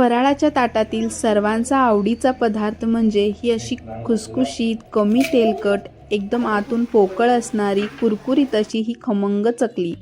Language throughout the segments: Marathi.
फराळाच्या ताटातील सर्वांचा आवडीचा पदार्थ म्हणजे ही अशी खुसखुशीत कमी तेलकट एकदम आतून पोकळ असणारी कुरकुरीत अशी ही खमंग चकली.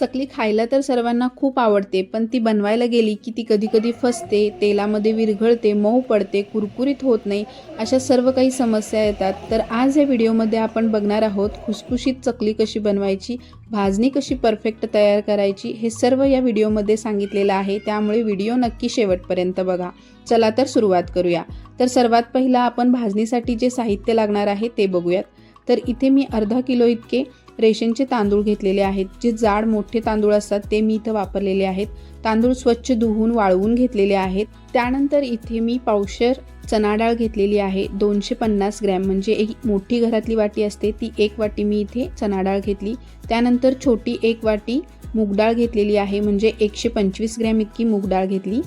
चकली खायला तर सर्वांना खूप आवडते पण ती बनवायला गेली की ती कधी कधी फसते तेलामध्ये विरघळते मऊ पडते कुरकुरीत होत नाही अशा सर्व काही समस्या येतात. तर आज या व्हिडिओमध्ये आपण बघणार आहोत खुसखुशीत चकली कशी बनवायची भाजणी कशी परफेक्ट तयार करायची हे सर्व या व्हिडिओमध्ये सांगितलेलं आहे. त्यामुळे व्हिडिओ नक्की शेवटपर्यंत बघा. चला तर सुरुवात करूया. तर सर्वात पहिला आपण भाजणीसाठी जे साहित्य लागणार आहे ते बघूयात. तर इथे मी अर्धा किलो इतके रेशनचे तांदूळ घेतलेले आहेत. जे जाड मोठे तांदूळ असतात ते मी इथं वापरलेले आहेत. तांदूळ स्वच्छ धुवून वाळवून घेतलेले आहेत. त्यानंतर इथे मी पावशर चना डाळ घेतलेली आहे. दोनशे पन्नास ग्रॅम म्हणजे एक मोठी घरातली वाटी असते. ती एक वाटी मी इथे चना डाळ घेतली. त्यानंतर छोटी एक वाटी मूग डाळ घेतलेली आहे. म्हणजे एकशे पंचवीस ग्रॅम इतकी मूग डाळ घेतली.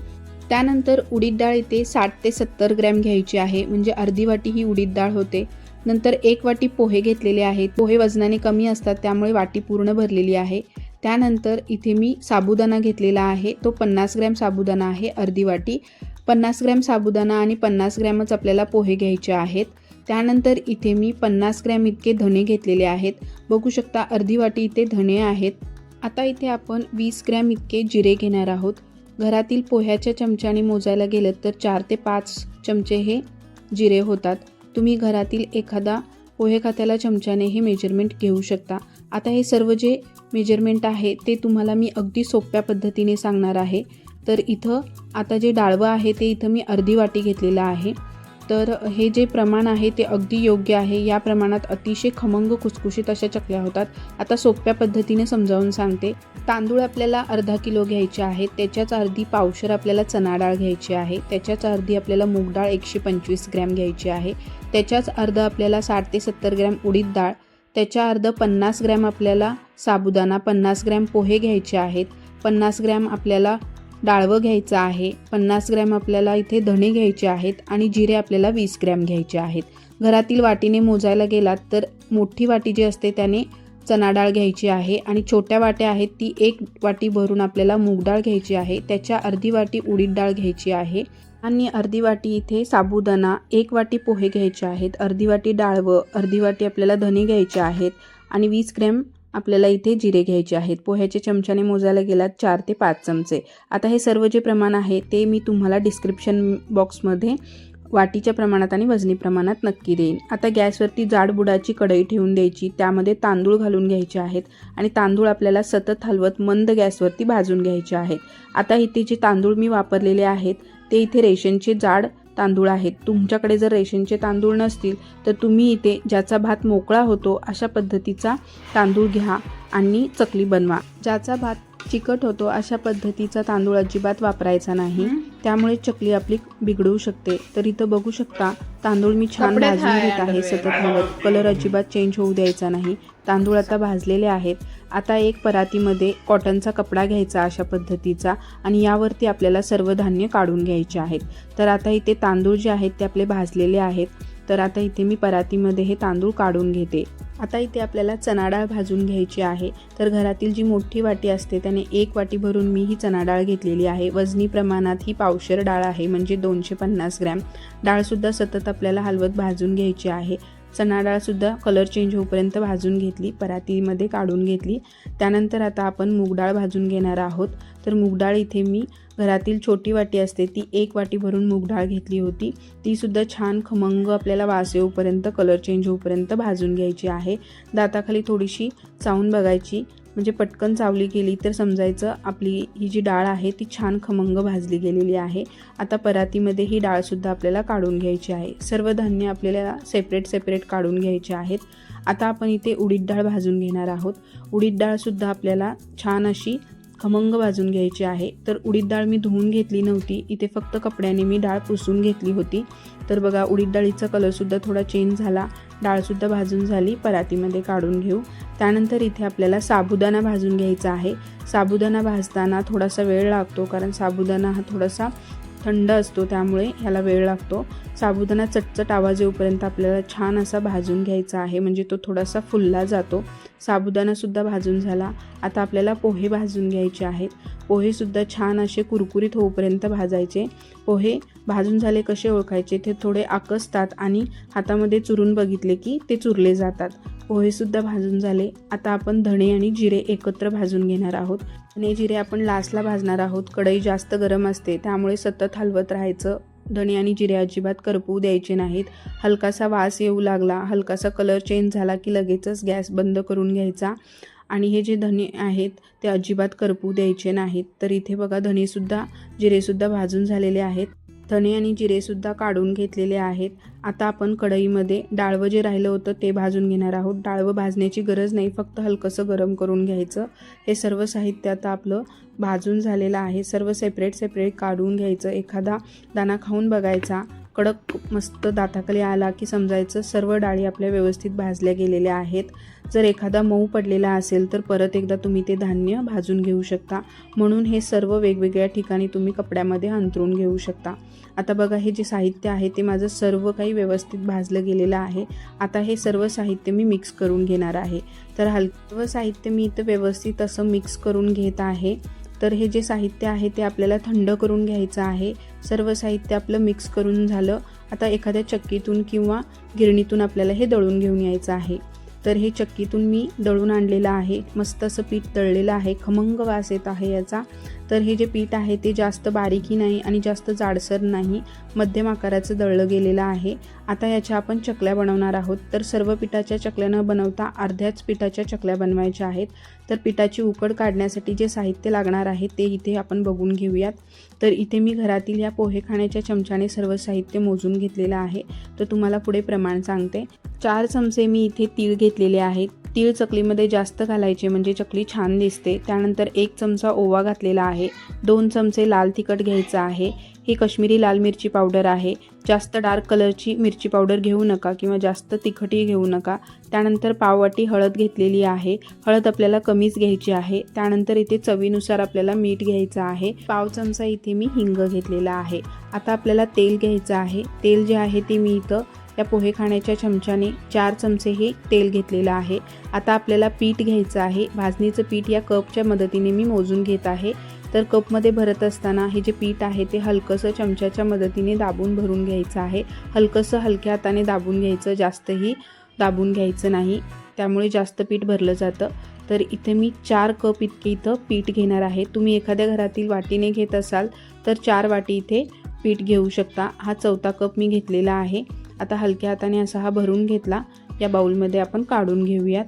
त्यानंतर उडीद डाळ इथे साठ ते सत्तर ग्रॅम घ्यायची आहे. म्हणजे अर्धी वाटी ही उडीद डाळ होते. नंतर एक वाटी पोहे घेतलेले आहेत. पोहे वजनाने कमी असतात त्यामुळे वाटी पूर्ण भरलेली आहे. त्यानंतर इथे मी साबुदाणा घेतलेला आहे. तो पन्नास ग्रॅम साबुदाणा आहे अर्धी वाटी. पन्नास ग्रॅम साबुदाणा आणि पन्नास ग्रॅमच आपल्याला पोहे घ्यायचे आहेत. त्यानंतर इथे मी पन्नास ग्रॅम इतके धणे घेतलेले आहेत. बघू शकता अर्धी वाटी इथे धणे आहेत. आता इथे आपण वीस ग्रॅम इतके जिरे घेणार आहोत. घरातील पोह्याच्या चमच्याने मोजायला गेलं तर चार ते पाच चमचे हे जिरे होतात. तुम्ही घरातील एखादा पोहे खात्याला चमच्याने हे मेजरमेंट घेऊ शकता. आता हे सर्व जे मेजरमेंट आहे ते तुम्हाला मी अगदी सोप्या पद्धतीने सांगणार आहे. तर इथं आता जे डाळवं आहे ते इथं मी अर्धी वाटी घेतलेलं आहे. तर हे जे प्रमाण आहे ते अगदी योग्य आहे. या प्रमाणात अतिशय खमंग खुसखुशीत अशा चकल्या होतात. आता सोप्या पद्धतीने समजावून सांगते. तांदूळ आपल्याला अर्धा किलो घ्यायचे आहेत. त्याच्याच अर्धी पावशर आपल्याला चना डाळ घ्यायची आहे. त्याच्याच अर्धी आपल्याला मूग डाळ एकशे पंचवीस ग्रॅम घ्यायची आहे. त्याच्याच अर्ध आपल्याला साठ ते सत्तर ग्रॅम उडीद डाळ. त्याच्या अर्ध पन्नास ग्रॅम आपल्याला साबुदाणा पन्नास ग्रॅम पोहे घ्यायचे आहेत. पन्नास ग्रॅम आपल्याला डाळवं घ्यायचं आहे पन्नास ग्रॅम आपल्याला इथे धणे घ्यायचे आहेत आणि जिरे आपल्याला वीस ग्रॅम घ्यायचे आहेत. घरातील वाटीने मोजायला गेलात तर मोठी वाटी जी असते त्याने चना डाळ घ्यायची आहे आणि छोट्या वाट्या आहेत ती एक वाटी भरून आपल्याला मूग डाळ घ्यायची आहे त्याच्या अर्धी वाटी उडीद डाळ घ्यायची आहे आणि अर्धी वाटी इथे साबुदाणा एक वाटी पोहे घ्यायचे आहेत अर्धी वाटी डाळवं अर्धी वाटी आपल्याला धणे घ्यायचे आहेत आणि वीस ग्रॅम आपल्याला इथे जिरे घ्यायचे आहेत. पोह्याचे चमच्याने मोजायला गेलात चार ते पाच चमचे. आता हे सर्व जे प्रमाण आहे ते मी तुम्हाला डिस्क्रिप्शन बॉक्समध्ये वाटीच्या प्रमाणात आणि वजनी प्रमाणात नक्की देईन. आता गॅसवरती जाड बुडाची कढई ठेवून द्यायची त्यामध्ये तांदूळ घालून घ्यायचे आहेत आणि तांदूळ आपल्याला सतत हलवत मंद गॅसवरती भाजून घ्यायचे आहेत. आता इथे जे तांदूळ मी वापरलेले आहेत ते इथे रेशनचे जाड तांदूळ आहेत. तुमच्याकडे जर रेशनचे तांदूळ नसतील तर तुम्ही इथे ज्याचा भात मोकळा होतो अशा पद्धतीचा तांदूळ घ्या आणि चकली बनवा. ज्याचा भात चिकट होतो अशा पद्धतीचा तांदूळ अजिबात वापरायचा नाही. त्यामुळे चकली आपली बिघडू शकते. तर इथं बघू शकता तांदूळ मी छान भाजून घेत आहे. सतत कलर अजिबात चेंज होऊ द्यायचा नाही. तांदूळ आता भाजलेले आहेत. आता एक परातीमध्ये कॉटनचा कपडा घ्यायचा अशा पद्धतीचा आणि यावरती आपल्याला सर्व धान्य काढून घ्यायचे आहेत. तर आता इथे तांदूळ जे आहेत ते आपले भाजलेले आहेत. तर आता इथे मी परातीमध्ये हे तांदूळ काढून घेते. आता इथे आपल्याला चना डाळ भाजून घ्यायची आहे. तर घरातील जी मोठी वाटी असते त्याने एक वाटी भरून मी ही चना डाळ घेतलेली आहे. वजनी प्रमाणात ही पावशर डाळ आहे म्हणजे दोनशे पन्नास ग्रॅम. डाळसुद्धा सतत आपल्याला हलवत भाजून घ्यायची आहे. चणा डाळसुद्धा कलर चेंज होईपर्यंत भाजून घेतली परातीमध्ये काढून घेतली. त्यानंतर आता आपण मूगडाळ भाजून घेणार आहोत. तर मूगडाळ इथे मी घरातील छोटी वाटी असते ती एक वाटी भरून मूगडाळ घेतली होती. तीसुद्धा छान खमंग आपल्याला वास येऊपर्यंत कलर चेंज होऊपर्यंत भाजून घ्यायची आहे. दाताखाली थोडीशी चावून बघायची. म्हणजे पटकन चावली गेली तर समजायचं आपली ही जी डाळ आहे ती छान खमंग भाजली गेलेली आहे. आता परातीमध्ये ही डाळसुद्धा आपल्याला काढून घ्यायची आहे. सर्व धान्य आपल्याला सेपरेट सेपरेट काढून घ्यायचे आहेत. आता आपण इथे उडीद डाळ भाजून घेणार आहोत. उडीद डाळसुद्धा आपल्याला छान अशी खमंग भाजून घ्यायची आहे. तर उडीद डाळ मी धुवून घेतली नव्हती. इथे फक्त कपड्याने मी डाळ पुसून घेतली होती. तर बघा उडीद डाळीचा कलरसुद्धा थोडा चेंज झाला. डाळसुद्धा भाजून झाली. परातीमध्ये काढून घेऊ. त्यानंतर इथे आपल्याला साबुदाणा भाजून घ्यायचा आहे. साबुदाणा भाजताना थोडासा वेळ लागतो कारण साबुदाणा हा थोडासा थंड असतो त्यामुळे ह्याला वेळ लागतो. साबुदाणा चटचट आवाज येऊपर्यंत आपल्याला छान असा भाजून घ्यायचा आहे म्हणजे तो थोडासा फुलला जातो. साबुदाणासुद्धा भाजून झाला. आता आपल्याला पोहे भाजून घ्यायचे आहेत. पोहेसुद्धा छान असे कुरकुरीत होऊपर्यंत भाजायचे. पोहे भाजून झाले कसे ओळखायचे ते थोडे आकसतात आणि हातामध्ये चुरून बघितले की ते चुरले जातात. पोहेसुद्धा भाजून झाले. आता आपण धणे आणि जिरे एकत्र भाजून घेणार आहोत. धणे जिरे आपण लास्टला भाजणार आहोत. कढई जास्त गरम असते त्यामुळे सतत हलवत राहायचं. धणे आणि जिरे अजिबात करपवू द्यायचे नाहीत. हलकासा वास येऊ लागला. हलकासा कलर चेंज झाला की लगेचच गॅस बंद करून घ्यायचा. आणि हे जे धणे आहेत ते अजिबात करपू द्यायचे नाहीत. तर इथे बघा धणेसुद्धा जिरेसुद्धा भाजून झालेले आहेत. धणे आणि जिरेसुद्धा काढून घेतलेले आहेत. आता आपण कढईमध्ये डाळवं जे राहिलं होतं ते भाजून घेणार आहोत. डाळवं भाजण्याची गरज नाही फक्त हलकंसं गरम करून घ्यायचं. हे सर्व साहित्य आता आपलं भाजून झालेलं आहे. सर्व सेपरेट सेपरेट काढून घ्यायचं. एखादा दाणा खाऊन बघायचा. कडक मस्त दाताखाली आला की समजायचं. सर्व डाळी आपल्या व्यवस्थित भाजल्या गेलेल्या आहेत. जर एखादा मऊ पडलेला असेल तर परत एकदा तुम्ही ते धान्य भाजून घेऊ शकता. म्हणून हे सर्व वेगवेगळ्या ठिकाणी तुम्ही कपड्यामध्ये अंतरून घेऊ शकता. आता बघा हे जे साहित्य आहे ते माझं सर्व काही व्यवस्थित भाजलं गेलेलं आहे. आता हे सर्व साहित्य मी मिक्स करून घेणार आहे. तर हलकं साहित्य मी इथं व्यवस्थित असं मिक्स करून घेत आहे. तर हे जे साहित्य आहे ते आपल्याला थंड करून घ्यायचं आहे. सर्व साहित्य आपलं मिक्स करून झालं. आता एखाद्या चक्कीतून किंवा गिरणीतून आपल्याला हे दळून घेऊन यायचं आहे. तर हे चक्कीतून मी दळून आणलेलं आहे. मस्त असं पीठ दळलेलं आहे. खमंग वास येत आहे याचा. तर हे जे पीठ आहे ते जास्त बारीकही नाही आणि जास्त जाडसर नाही. मध्यम आकाराचं दळलं गेलेलं आहे. आता याच्या आपण चकल्या बनवणार आहोत. तर सर्व पिठाच्या चकल्या न बनवता अर्ध्याच पिठाच्या चकल्या बनवायच्या आहेत. तर पिठाची उकड काढण्यासाठी जे साहित्य लागणार आहे ते इथे आपण बघून घेऊयात. तर इथे मी घरातील या पोहे खाण्याच्या चमच्याने सर्व साहित्य मोजून घेतलेलं आहे. तर तुम्हाला पुढे प्रमाण सांगते. चार चमचे मी इथे तीळ घेतलेले आहेत. तीळ चकलीमध्ये जास्त घालायचे म्हणजे चकली छान दिसते. त्यानंतर एक चमचा ओवा घातलेला आहे. आहे. दोन चमचे लाल तिखट घ्यायचं आहे. ही कश्मीरी लाल मिरची पावडर आहे. जास्त डार्क कलरची मिरची पावडर घेऊ नका किंवा जास्त तिखटही घेऊ नका. त्यानंतर पाववाटी हळद घेतलेली आहे. हळद आपल्याला कमीच घ्यायची आहे. त्यानंतर इथे चवीनुसार आपल्याला मीठ घ्यायचं आहे. पाव चमचा इथे मी हिंग घेतलेला आहे. आता आपल्याला तेल घ्यायचं आहे. तेल जे आहे ते मी इथं या पोहे खाण्याच्या चमच्याने चार चमचे हे तेल घेतलेलं आहे. आता आपल्याला पीठ घ्यायचं आहे. भाजणीचं पीठ या कपच्या मदतीने मी मोजून घेत आहे. तर कपमध्ये भरत असताना हे जे पीठ आहे ते हलकंसं चमच्याच्या मदतीने दाबून भरून घ्यायचं आहे. हलकंसं हलक्या हाताने दाबून घ्यायचं जास्तही दाबून घ्यायचं नाही. त्यामुळे जास्त पीठ भरलं जातं. तर इथे मी चार कप इतके इथं पीठ घेणार आहे. तुम्ही एखाद्या घरातील वाटीने घेत असाल तर चार वाटी इथे पीठ घेऊ शकता. हा चौथा कप मी घेतलेला आहे. आता हलक्या हाताने असा हा भरून घेतला. या बाऊलमध्ये आपण काढून घेऊयात.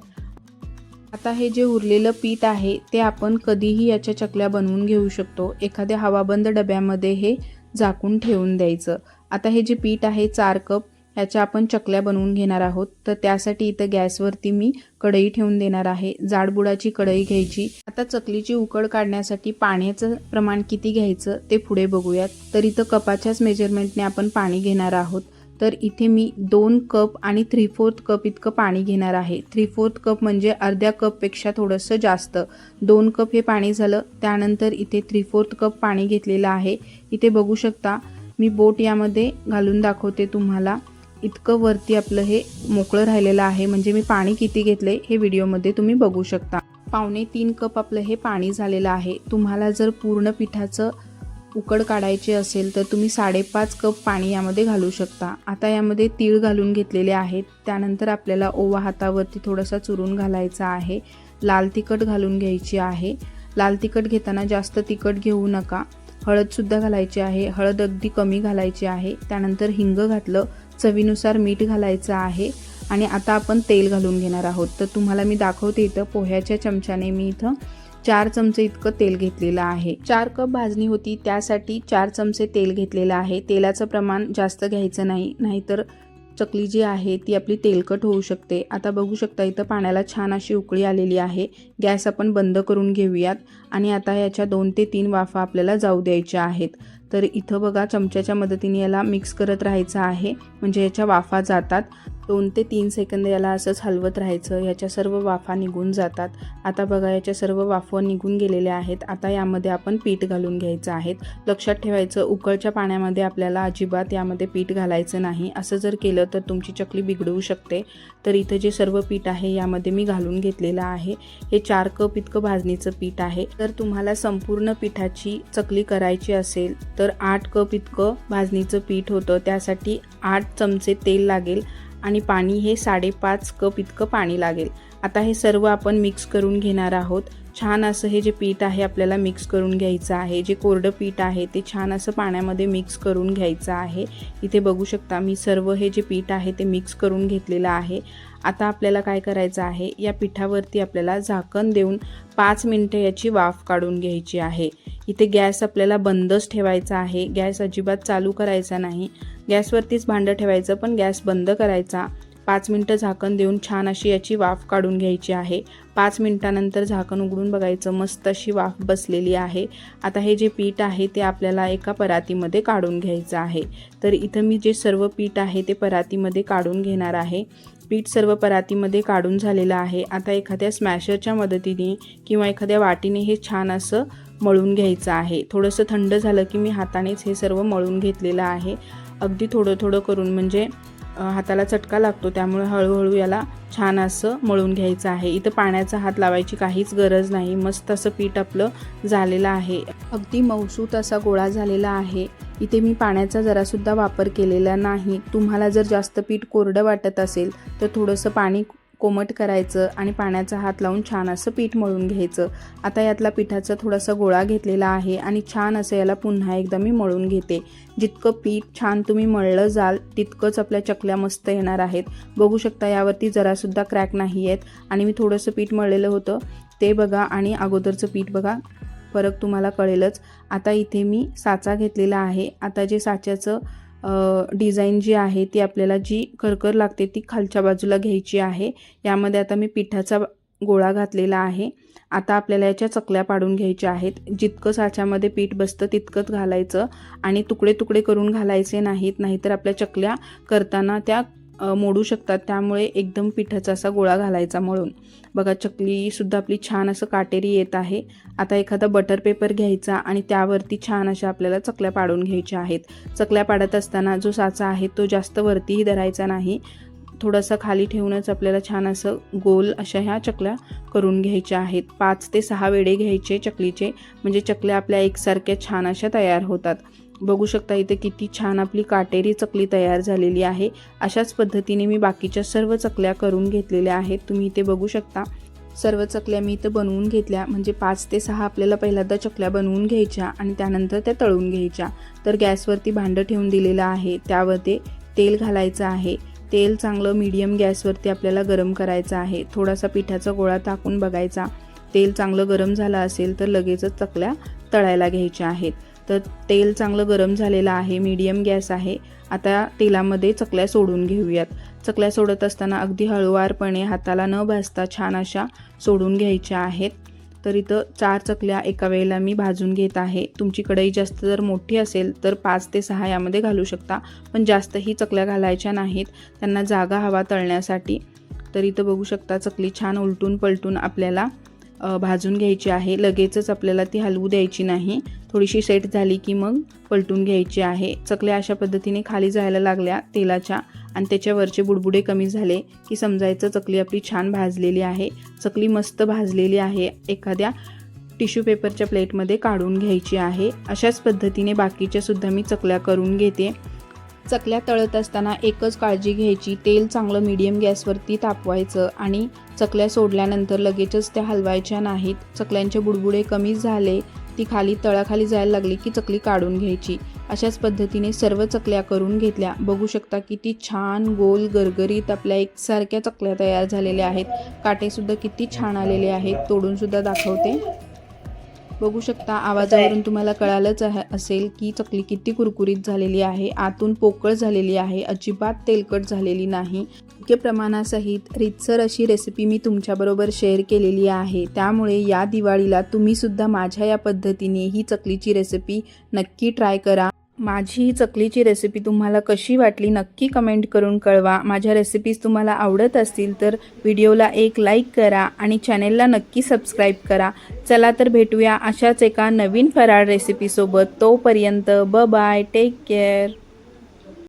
आता हे जे उरलेलं पीठ आहे ते आपण कधीही याच्या चकल्या बनवून घेऊ शकतो. एखाद्या हवाबंद डब्यामध्ये हे झाकून ठेवून द्यायचं. आता हे जे पीठ आहे चार कप ह्याच्या आपण चकल्या बनवून घेणार आहोत. तर त्यासाठी इथं गॅसवरती मी कढई ठेवून देणार आहे. जाडबुडाची कढई घ्यायची. आता चकलीची उकड काढण्यासाठी पाण्याचं प्रमाण किती घ्यायचं ते पुढे बघूयात. तर इथं कपाच्याच मेजरमेंटने आपण पाणी घेणार आहोत. तर इथे मी दोन कप आणि थ्री फोर्थ कप इतकं पाणी घेणार आहे. थ्री फोर्थ कप म्हणजे अर्ध्या कपपेक्षा थोडंसं जास्त. दोन कप हे पाणी झालं. त्यानंतर इथे थ्री फोर्थ कप पाणी घेतलेलं आहे. इथे बघू शकता मी बोट यामध्ये घालून दाखवते तुम्हाला. इतकं वरती आपलं हे मोकळं राहिलेलं आहे. म्हणजे मी पाणी किती घेतले हे व्हिडिओमध्ये तुम्ही बघू शकता. पावणे तीन कप आपलं हे पाणी झालेलं आहे. तुम्हाला जर पूर्ण पिठाचं उकड काढायची असेल तर तुम्ही साडेपाच कप पाणी यामध्ये घालू शकता. आता यामध्ये तीळ घालून घेतलेले आहेत. त्यानंतर आपल्याला ओवा हातावरती थोडासा चुरून घालायचा आहे. लाल तिखट घालून घ्यायची आहे. लाल तिखट घेताना जास्त तिखट घेऊ नका. हळदसुद्धा घालायची आहे. हळद अगदी कमी घालायची आहे. त्यानंतर हिंग घातलं. चवीनुसार मीठ घालायचं आहे. आणि आता आपण तेल घालून घेणार आहोत. तर तुम्हाला मी दाखवते इथं पोह्याच्या चमच्याने मी इथं चार चमचे इतकं तेल घेतलेलं आहे. चार कप भाजणी होती त्यासाठी चार चमचे तेल घेतलेलं आहे. तेलाचं प्रमाण जास्त घ्यायचं नाही नाहीतर चकली जी आहे ती आपली तेलकट होऊ शकते. आता बघू शकता इथं पाण्याला छान अशी उकळी आलेली आहे. गॅस आपण बंद करून घेऊयात आणि आता याच्या दोन ते तीन वाफा आपल्याला जाऊ द्यायच्या आहेत. तर इथं बघा चमच्याच्या मदतीने याला मिक्स करत राहायचं आहे. म्हणजे याच्या वाफा जातात. दोन ते तीन सेकंद याला असंच हलवत राहायचं. याच्या सर्व वाफा निघून जातात. आता बघा याच्या सर्व वाफा निघून गेलेल्या आहेत. आता यामध्ये आपण पीठ घालून घ्यायचं आहे. लक्षात ठेवायचं उकळच्या पाण्यामध्ये आपल्याला अजिबात यामध्ये पीठ घालायचं नाही. असं जर केलं तर तुमची चकली बिघडवू शकते. तर इथं जे सर्व पीठ आहे यामध्ये मी घालून घेतलेलं आहे. हे चार कप इतकं भाजणीचं पीठ आहे. तर तुम्हाला संपूर्ण पिठाची चकली करायची असेल तर आठ कप इतकं भाजणीचं पीठ होतं. त्यासाठी आठ चमचे तेल लागेल. आणि पाणी हे साडेपाच कप इतकं पाणी लागेल. आता हे सर्व आपण मिक्स करून घेणार आहोत. छान असं हे जे पीठ आहे आपल्याला मिक्स करून घ्यायचं आहे जे कोरडं पीठ आहे ते छान असं पाण्यामध्ये मिक्स करून घ्यायचं आहे. इथे बघू शकता मी सर्व हे जे पीठ आहे ते मिक्स करून घेतलेलं आहे. आता आपल्याला काय करायचं आहे? या पिठावरती आपल्याला झाकण देऊन पाच मिनटं याची वाफ काढून घ्यायची आहे. इथे गॅस आपल्याला बंदच ठेवायचा आहे. गॅस अजिबात चालू करायचा नाही. गॅसवरतीच भांडं ठेवायचं पण गॅस बंद करायचा. पाच मिनटं झाकण देऊन छान अशी याची वाफ काढून घ्यायची आहे. पाच मिनटानंतर झाकण उघडून बघायचं मस्त अशी वाफ बसलेली आहे. आता हे जे पीठ आहे ते आपल्याला एका परातीमध्ये काढून घ्यायचं आहे. तर इथं मी जे सर्व पीठ आहे ते परातीमध्ये काढून घेणार आहे. पीठ सर्व परातीमध्ये काढून झालेलं आहे. आता एखाद्या स्मॅशरच्या मदतीने किंवा एखाद्या वाटीने हे छान असं मळून घ्यायचं आहे. थोडंसं थंड झालं की मी हातानेच हे सर्व मळून घेतलेलं आहे. अगदी थोडं थोडं करून म्हणजे हाताला चटका लागतो. त्यामुळे हळूहळू याला छान असं मळून घ्यायचं आहे. इथं पाण्याचा हात लावायची काहीच गरज नाही. मस्त असं पीठ आपलं झालेलं आहे. अगदी मौसूत असा गोळा झालेला आहे. इथे मी पाण्याचा जरासुद्धा वापर केलेला नाही. तुम्हाला जर जास्त पीठ कोरडं वाटत असेल तर थोडंसं पाणी कोमट करायचं आणि पाण्याचा हात लावून छान असं पीठ मळून घ्यायचं. आता यातला पिठाचा थोडासा गोळा घेतलेला आहे आणि छान असं याला पुन्हा एकदा मी मळून घेते. जितकं पीठ छान तुम्ही मळलं जाल तितकंच आपल्या चकल्या मस्त येणार आहेत. बघू शकता यावरती जरासुद्धा क्रॅक नाही आहेत आणि मी थोडंसं पीठ मळलेलं होतं. ते बघा आणि अगोदरचं पीठ बघा. फरक तुम्हाला कळेलच. आता इथे मी साचा घेतलेला आहे. आता जे साच्याचं डिझाईन जी आहे ती आपल्याला जी करकर लागते ती खालच्या बाजूला घ्यायची आहे. यामध्ये आता मी पिठाचा गोळा घातलेला आहे. आता आपल्याला याच्या चकल्या पाडून घ्यायच्या आहेत. जितकं साच्यामध्ये पीठ बसतं तितकंच घालायचं आणि तुकडे तुकडे करून घालायचे नाहीत. नाहीतर आपल्या चकल्या करताना त्या मोडू शकतात. त्यामुळे एकदम पिठाचा असा गोळा घालायचा मळून बघा चकलीसुद्धा आपली छान असं काटेरी येत आहे. आता एखादा बटर पेपर घ्यायचा आणि त्यावरती छान अशा आपल्याला चकल्या पाडून घ्यायच्या आहेत. चकल्या पाडत असताना जो साचा आहे तो जास्त वरतीही धरायचा नाही. थोडासा खाली ठेवूनच आपल्याला छान असं गोल अशा ह्या चकल्या करून घ्यायच्या आहेत. पाच ते सहा वेडे घ्यायचे चकलीचे म्हणजे चकल्या आपल्या एकसारख्या छान अशा तयार होतात. बघू शकता इथे किती छान आपली काटेरी चकली तयार झालेली आहे. अशाच पद्धतीने मी बाकीच्या सर्व चकल्या करून घेतलेल्या आहेत. तुम्ही इथे बघू शकता. सर्व चकल्या मी इथं बनवून घेतल्या म्हणजे पाच ते सहा आपल्याला पहिल्यांदा चकल्या बनवून घ्यायच्या आणि त्यानंतर त्या तळून घ्यायच्या. तर गॅसवरती भांडं ठेवून दिलेलं आहे. त्यामध्ये तेल घालायचं आहे. तेल चांगलं मीडियम गॅसवरती आपल्याला गरम करायचं आहे. थोडासा पिठाचा गोळा टाकून बघायचा. तेल चांगलं गरम झालं असेल तर लगेचच चकल्या तळायला घ्यायच्या आहेत. तर तेल चांगलं गरम झालेलं आहे मीडियम गॅस आहे. आता तेलामध्ये चकल्या सोडून घेऊयात. चकल्या सोडत असताना अगदी हळुवारपणे हाताला न भाजता छान अशा सोडून घ्यायच्या आहेत. तर इथं चार चकल्या एका वेळेला मी भाजून घेत आहे. तुमची कढई जास्त जर मोठी असेल तर पाच ते सहा यामध्ये घालू शकता पण जास्तही चकल्या घालायच्या नाहीत. त्यांना जागा हवा तळण्यासाठी. तर इथं बघू शकता चकली छान उलटून पलटून आपल्याला भाजून घ्यायची आहे. लगेचच आपल्याला ती हलवू द्यायची नाही. थोडीशी सेट झाली की मग पलटून घ्यायची आहे. चकल्या अशा पद्धतीने खाली जायला लागल्या तेलाच्या. आणि त्याच्यावरचे बुडबुडे कमी झाले की समजायचं चकली आपली छान भाजलेली आहे. चकली मस्त भाजलेली आहे. एखाद्या टिश्यू पेपरच्या प्लेटमध्ये काढून घ्यायची आहे. अशाच पद्धतीने बाकीच्या सुद्धा मी चकल्या करून घेते. चकल्या तळत असताना एकच काळजी घ्यायची. तेल चांगलं मीडियम गॅसवरती तापवायचं आणि चकल्या सोडल्यानंतर लगेचच त्या हलवायच्या नाहीत. चकल्यांचे बुडबुडे कमी झाले. ती खाली तळाखाली जायला लागली की चकली काढून घ्यायची. अशाच पद्धतीने सर्व चकल्या करून घेतल्या. बघू शकता किती छान गोल गरगरीत आपल्या एकसारख्या चकल्या तयार झालेल्या आहेत. काटेसुद्धा किती छान आलेले आहेत. तोडूनसुद्धा दाखवते. बघू शकता आवाजावरून तुम्हाला कळालंच असेल की चकली किती कुरकुरीत झालेली आहे. आतून पोकळ झालेली आहे. अजिबात तेलकट झालेली नाही. योग्य प्रमाणासहित रितसर अशी रेसिपी मी तुमच्याबरोबर शेअर केलेली आहे. त्यामुळे या दिवाळीला तुम्हीसुद्धा माझ्या या पद्धतीने ही चकलीची रेसिपी नक्की ट्राय करा. माझी ही चकलीची रेसिपी तुम्हाला कशी वाटली नक्की कमेंट करून कळवा. माझ्या रेसिपीज तुम्हाला आवडत असतील तर व्हिडिओला एक लाईक करा आणि चॅनेलला नक्की सबस्क्राईब करा. चला तर भेटूया अशाच एका नवीन फराळ रेसिपीसोबत तोपर्यंत ब बाय टेक केअर